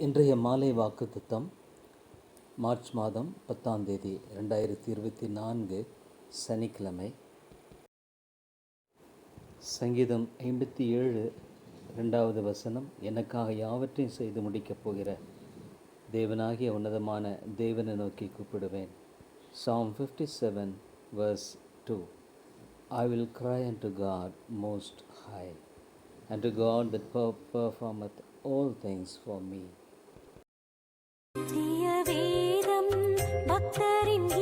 இன்றைய மாலை வாக்குத்தத்தம் மார்ச் மாதம் பத்தாம் தேதி ரெண்டாயிரத்தி இருபத்தி நான்கு சனிக்கிழமை. சங்கீதம் ஐம்பத்தி ஏழு ரெண்டாவது வசனம் எனக்காக யாவற்றையும் செய்து முடிக்கப் போகிற தேவனாகிய உன்னதமான தேவனை நோக்கி கூப்பிடுவேன். Psalm fifty seven verse two I will cry and to God most high and to God per- performeth all things for me. நித்திய வேதம் பக்தரின் கீதம்